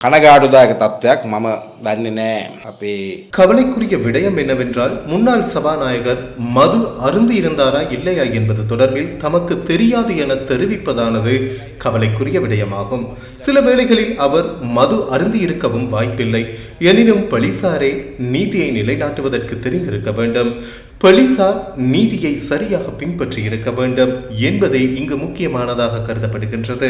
කනගාටුදායක තත්වයක් මම දන්නේ නෑ අපේ கவலைக்குரிய விடயம் என்னவென்றால் முன்னாள் சபாநாயகர் மது அருந்து இருந்தாரா இல்லையா என்பது தொடர்பில் தமக்கு தெரியாது என தெரிவிப்பதானது கவலைக்குரிய விடயமாகும் சில வேளைகளில் அவர் மது அருந்தி இருக்கவும் வாய்ப்பில்லை எனினும் போலீசாரே நீதியை நிலைநாட்டுவதற்கு தெரிந்திருக்க வேண்டும் போலீசார் நீதியை சரியாக பின்பற்றி இருக்க வேண்டும் என்பதே இங்கு முக்கியமானதாக கருதப்படுகின்றது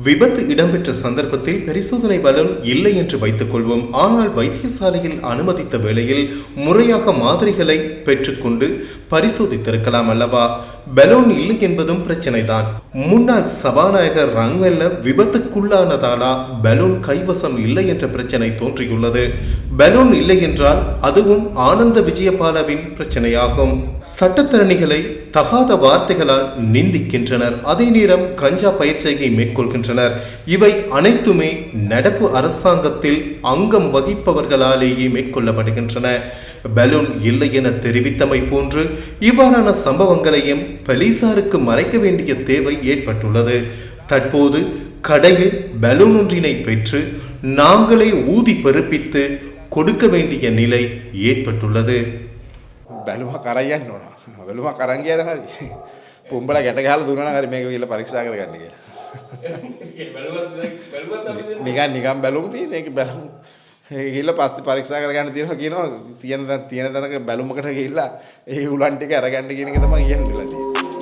விபத்து இடம்பெற்ற சந்தர்ப்பத்தில் பரிசோதனை பலன் இல்லை என்று வைத்துக் கொள்வோம் ஆனால் வைத்தியசாலையில் அனுமதித்த வேளையில் முறையாக மாதிரிகளை பெற்றுக்கொண்டு பரிசோதித்திருக்கலாம் அல்லவா? பலூன் இல்லை என்பதும் பிரச்சனைதான். முன்னாள் சபாநாயகர் ரங்கல்ல விபத்துக்குள்ளானதாலா பலூன் கைவசம் இல்லை என்ற பிரச்சனை தோன்றியுள்ளது. பலூன் இல்லை என்றால் அதுவும் ஆனந்த விஜயபாலவின் பிரச்சனையாகும். சட்டத்திறனிகளை தகாத வார்த்தைகளால் நிந்திக்கின்றனர். அதே நேரம் கஞ்சா பயிற்சியை மேற்கொள்கின்றனர். இவை அனைத்துமே நடப்பு அரசாங்கத்தில் அங்கம் வகிப்பவர்களாலேயே மேற்கொள்ளப்படுகின்றன. பலூன் இல்லை என தெரிவித்தமை போன்று இவ்வாறான சம்பவங்களையும் போலீசாருக்கு மறைக்க வேண்டிய தேவை ஏற்பட்டுள்ளது தற்போது கடையில் பலூன் ஒன்றினை பெற்று நாங்களே ஊதி பெருப்பித்து கொடுக்க வேண்டிய நிலை ஏற்பட்டுள்ளது බැලුම කරයන්න ඕන බැලුම කරන් කියන හරි පුම්බල ගැට ගහලා දුන්නා නම් හරි මේක කියලා පරීක්ෂා කරගන්න කියලා නිකන් නිකන් බැලුම් තියෙන ඒක බැලුම් ඒක ගිහිල්ලා පස්සේ පරීක්ෂා කරගන්න තියෙනවා කියනවා. තියෙන තැන- තියෙන තැනක බැලුමකට ගිහිල්ලා ඒ උලන් ටික අරගන්න කියන එක තමයි කියන්නේ තියෙන්නේ.